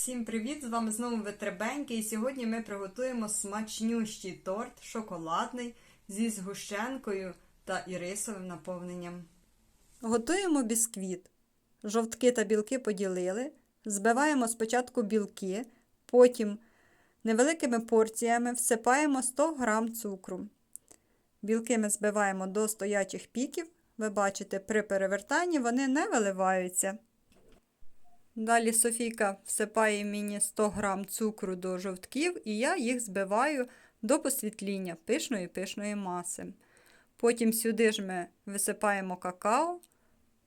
Всім привіт! З вами знову Ветребеньки, і сьогодні ми приготуємо смачнющий торт шоколадний зі згущенкою та ірисовим наповненням. Готуємо бісквіт. Жовтки та білки поділили. Збиваємо спочатку білки, потім невеликими порціями всипаємо 100 г цукру. Білки ми збиваємо до стоячих піків. Ви бачите, при перевертанні вони не виливаються. Далі Софійка всипає мені 100 г цукру до жовтків, і я їх збиваю до посвітління пишної пишної маси. Потім сюди ж ми висипаємо какао,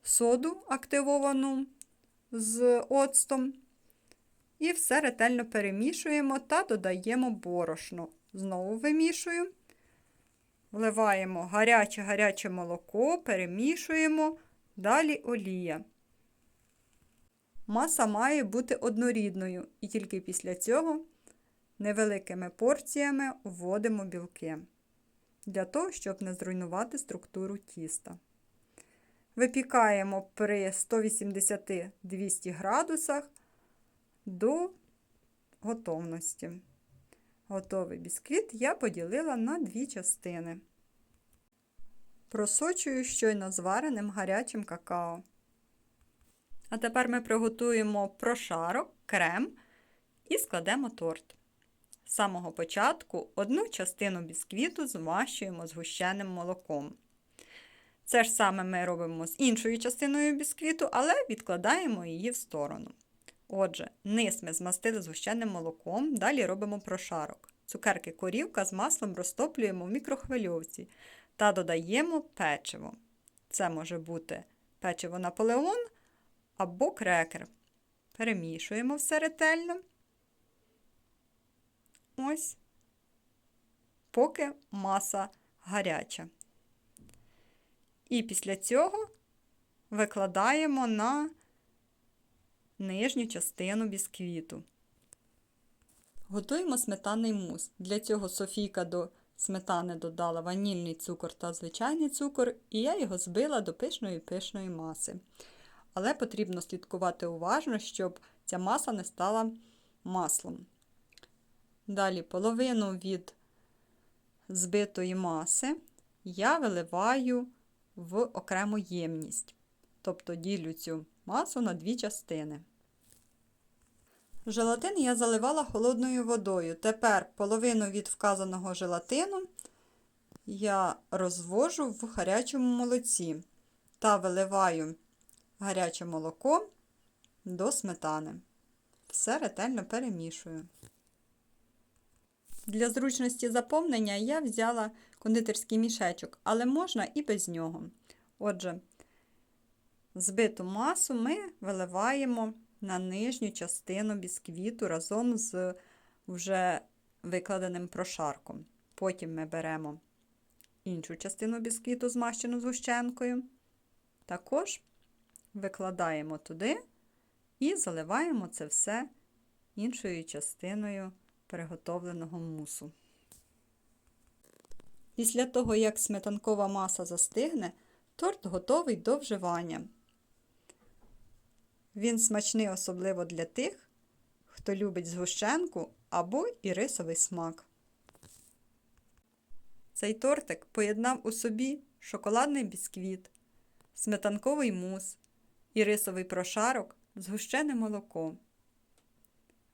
соду активовану з оцтом. І все ретельно перемішуємо та додаємо борошно. Знову вимішую. Вливаємо гаряче-гаряче молоко, перемішуємо, далі олія. Маса має бути однорідною, і тільки після цього невеликими порціями вводимо білки, для того, щоб не зруйнувати структуру тіста. Випікаємо при 180-200 градусах до готовності. Готовий бісквіт я поділила на дві частини. Просочую щойно звареним гарячим какао. А тепер ми приготуємо прошарок, крем і складемо торт. З самого початку одну частину бісквіту змащуємо згущеним молоком. Це ж саме ми робимо з іншою частиною бісквіту, але відкладаємо її в сторону. Отже, низ ми змастили згущеним молоком, далі робимо прошарок. Цукерки корівка з маслом розтоплюємо в мікрохвильовці та додаємо печиво. Це може бути печиво Наполеон або крекер. Перемішуємо все ретельно. Ось, поки маса гаряча. І після цього викладаємо на нижню частину бісквіту. Готуємо сметанний мус. Для цього Софійка до сметани додала ванільний цукор та звичайний цукор, і я його збила до пишної пишної маси. Але потрібно слідкувати уважно, щоб ця маса не стала маслом. Далі половину від збитої маси я виливаю в окрему ємність. Тобто ділю цю масу на дві частини. Желатин я заливала холодною водою. Тепер половину від вказаного желатину я розвожу в гарячому молоці та виливаю гаряче молоко до сметани. Все ретельно перемішую. Для зручності заповнення я взяла кондитерський мішечок, але можна і без нього. Отже, збиту масу ми виливаємо на нижню частину бісквіту разом з вже викладеним прошарком. Потім ми беремо іншу частину бісквіту, змащену згущенкою. Також викладаємо туди і заливаємо це все іншою частиною приготовленого мусу. Після того, як сметанкова маса застигне, торт готовий до вживання. Він смачний особливо для тих, хто любить згущенку або ірисовий смак. Цей тортик поєднав у собі шоколадний бісквіт, сметанковий мус, ірисовий прошарок, згущене молоко.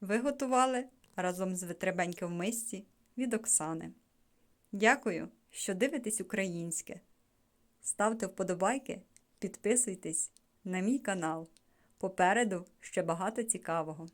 Ви готували разом з витребеньки в мисці від Оксани. Дякую, що дивитесь українське. Ставте вподобайки, підписуйтесь на мій канал. Попереду ще багато цікавого.